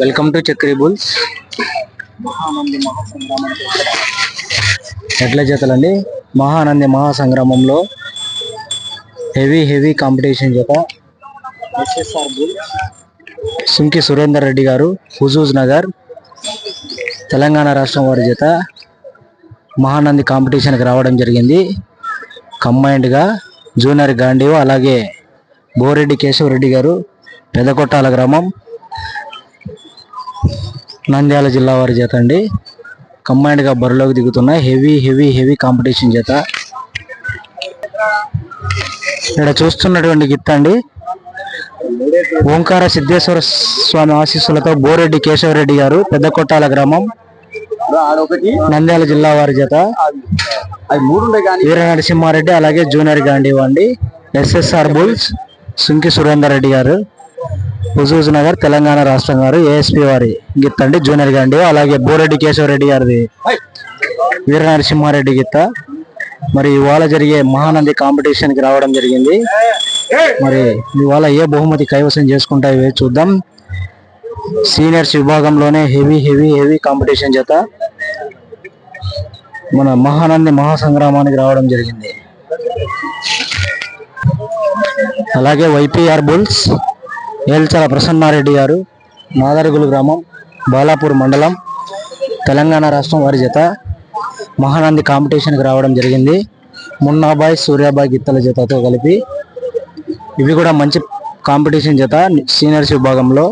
Welcome to Chakri bulls ఎడ్ల జతలండి? మహానంది మహాసంగ్రామంలో హెవీ హెవీ కాంపిటీషన్ జత. సుంకి సురేందర్ రెడ్డి గారు హుజూజ్ నగర్ తెలంగాణ రాష్ట్రం వారి జత మహానంది కాంపిటీషన్కి రావడం జరిగింది. కంబైన్డ్గా జూనియర్ గాంధీవ్ అలాగే బోరెడ్డి కేశవరెడ్డి గారు పెదకొట్టాల గ్రామం నంద్యాల జిల్లా వారి చేత అండి. కంబైన్డ్గా బరిలోకి దిగుతున్న హెవీ హెవీ హెవీ కాంపిటీషన్ చేత ఇక్కడ చూస్తున్నటువంటి గిత్త అండి. ఓంకార సిద్ధేశ్వర స్వామి ఆశీస్సులతో బోరెడ్డి కేశవరెడ్డి గారు పెద్దకొట్టాల గ్రామం నంద్యాల జిల్లా వారి చేత వీర నరసింహారెడ్డి అలాగే జూనియర్ గాంధీ అండి ఎస్ఎస్ఆర్ బుల్స్ సుంకి సురేందర్ రెడ్డి గారు. హుజూజ్ నగర్ తెలంగాణ రాష్ట్రం గారు ఏఎస్పి వారి గిత్త అండి జూనియర్ గాంధీ అలాగే బోరెడ్డి కేశవరెడ్డి గారిది వీర నరసింహారెడ్డి గిత్త. మరి ఇవాళ జరిగే మహానంది కాంపిటీషన్కి రావడం జరిగింది. మరి ఇవాళ ఏ బహుమతి కైవసం చేసుకుంటాయో చూద్దాం. సీనియర్స్ విభాగంలోనే హెవీ హెవీ హెవీ కాంపిటీషన్ చేత మన మహానంది మహాసంగ్రామానికి రావడం జరిగింది. అలాగే వైపీఆర్ బుల్స్ ఏల్చల ప్రసన్నారెడ్డి గారు నాదరుగులు గ్రామం బాలాపూర్ మండలం తెలంగాణ రాష్ట్రం వారి జత మహానంది కాంపిటీషన్కి రావడం జరిగింది. మున్నాబాయ్ సూర్యాబాయ్ గిత్తల జతతో కలిపి ఇవి కూడా మంచి కాంపిటీషన్ జత సీనియర్స్ విభాగంలో.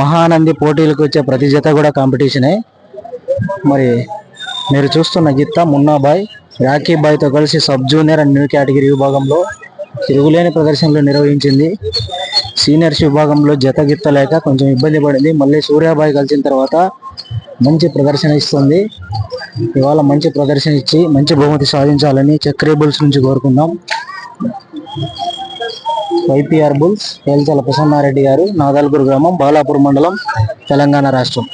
మహానంది పోటీలకు వచ్చే ప్రతి జత కూడా కాంపిటీషనే. మరి మీరు చూస్తున్న గిత్త మున్నాబాయ్ రాఖీ బాయ్తో కలిసి sub junior and new category విభాగంలో తిరుగులేని ప్రదర్శనలు నిర్వహించింది. సీనియర్స్ విభాగంలో జత గిత్త లేక కొంచెం ఇబ్బంది పడింది. మళ్ళీ సూర్యాబాయ్ కలిసిన తర్వాత మంచి ప్రదర్శన ఇస్తుంది. ఇవాళ మంచి ప్రదర్శన ఇచ్చి మంచి బహుమతి సాధించాలని చక్రీ బుల్స్ నుంచి కోరుకుందాం. వైపీఆర్ బుల్స్ ఏల్చల ప్రసన్నారెడ్డి గారు నాదల్పూర్ గ్రామం బాలాపూర్ మండలం తెలంగాణ రాష్ట్రం.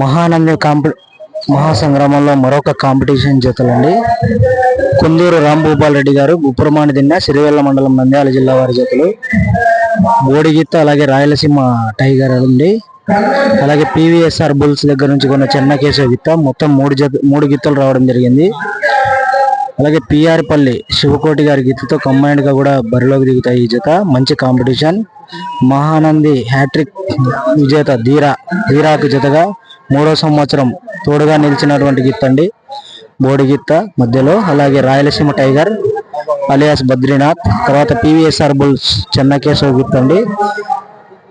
మహానంద కాంపి మహాసంగ్రామంలో మరొక కాంపిటీషన్ జతలండి. కుందూరు రాంభూపాల్ రెడ్డి గారు గుప్పురమాని దిన్న సిరివెల్ల మండలం నంద్యాల జిల్లా వారి జతలు. బోడిగిత్త అలాగే రాయలసీమ టైగర్ అండి. అలాగే పివిఎస్ఆర్ బుల్స్ దగ్గర నుంచి కొన్న చెన్నకేశవ గిత్త మొత్తం మూడు జత మూడు గిత్తలు రావడం జరిగింది. అలాగే పిఆర్పల్లి శివకోటి గారి గిత్తతో కంబైన్డ్గా కూడా బరిలోకి దిగుతాయి ఈ జత. మంచి కాంపిటీషన్. మహానంది హ్యాట్రిక్ విజేత ధీరా ధీరాకు జతగా మూడో సంవత్సరం తోడుగా నిలిచినటువంటి గిత్త అండి. బోడి గిత్త మధ్యలో. అలాగే రాయలసీమ టైగర్ అలియాస్ బద్రీనాథ్ తర్వాత పివిఎస్ఆర్ బుల్స్ చెన్నకేశవ గిత్త అండి.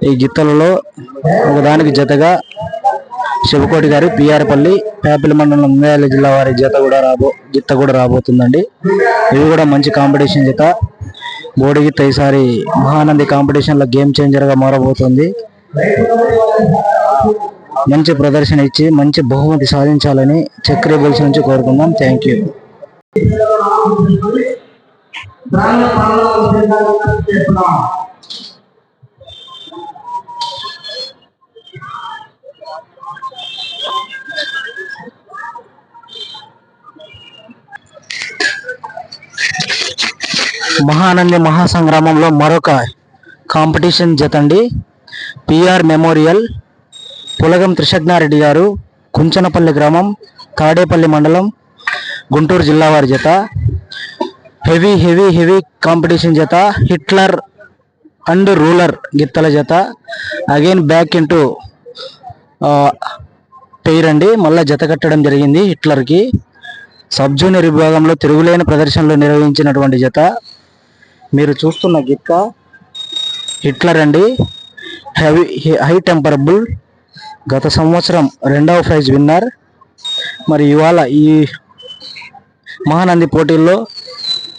ఈ గిత్తలలో ఒకదానికి జతగా శివకోటి గారి పిఆర్పల్లి పేపల్లి మండలం నంద్యాల జిల్లా వారి జత కూడా రాబో గిత్త కూడా రాబోతుందండి. ఇవి కూడా మంచి కాంపిటీషన్ జత. బోడిగిత్త ఈసారి మహానంది కాంపిటీషన్లో గేమ్ చేంజర్గా మారబోతుంది. మంచి ప్రదర్శన ఇచ్చి మంచి బహుమతి సాధించాలని చక్రీ బుల్స్ నుంచి కోరుకుందాం. Thank you. మహానంది మహాసంగ్రామంలో మరొక కాంపిటీషన్ జతండి. పిఆర్ మెమోరియల్ పులగం త్రిశగ్నారెడ్డి గారు కుంచనపల్లి గ్రామం తాడేపల్లి మండలం గుంటూరు జిల్లా వారి జత. హెవీ హెవీ హెవీ కాంపిటీషన్ జత హిట్లర్ అండ్ రూలర్ గిత్తల జత. అగైన్ బ్యాక్ ఇంటూ పెయిర్ అండి మళ్ళీ జత కట్టడం జరిగింది హిట్లర్కి. సబ్ జూనియర్ విభాగంలో తిరుగులేని ప్రదర్శనలు నిర్వహించినటువంటి జత. మీరు చూస్తున్న గిత్త హిట్లర్ అండి. Heavy high temperable. గత సంవత్సరం రెండవ ప్రైజ్ విన్నర్. మరి ఇవాళ ఈ మహానంది పోటీల్లో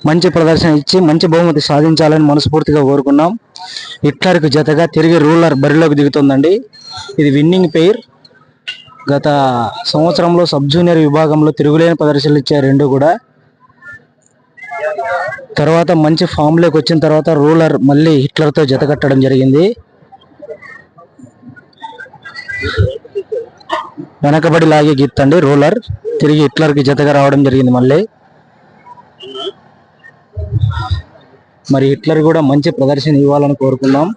మంచి ప్రదర్శన ఇచ్చి మంచి బహుమతి సాధించాలని మనస్ఫూర్తిగా కోరుకున్నాం. హిట్లర్కి జతగా తిరిగి రూలర్ బరిలోకి దిగుతుందండి. ఇది విన్నింగ్ పెయిర్. గత సంవత్సరంలో సబ్ జూనియర్ విభాగంలో తిరుగులేని ప్రదర్శనలు ఇచ్చారు రెండు కూడా తర్వాత మంచి ఫామ్లోకి వచ్చిన తర్వాత రూలర్ మళ్ళీ హిట్లర్తో జతకట్టడం జత కట్టడం జరిగింది. వెనకబడి లాగే గీత్తండి రూలర్. తిరిగి హిట్లర్కి జతగా రావడం జరిగింది మళ్ళీ. మరి హిట్లర్ కూడా మంచి ప్రదర్శన ఇవ్వాలని కోరుకుందాం.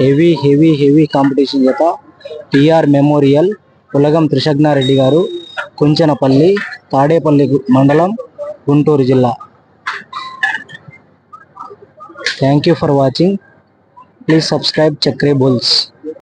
హెవీ హెవీ హెవీ కాంపిటీషన్ జత. టిఆర్ మెమోరియల్ ఉలగం త్రిశగ్నారెడ్డి గారు కుంచనపల్లి తాడేపల్లి మండలం గుంటూరు జిల్లా. Thank you for watching please subscribe Chakri bulls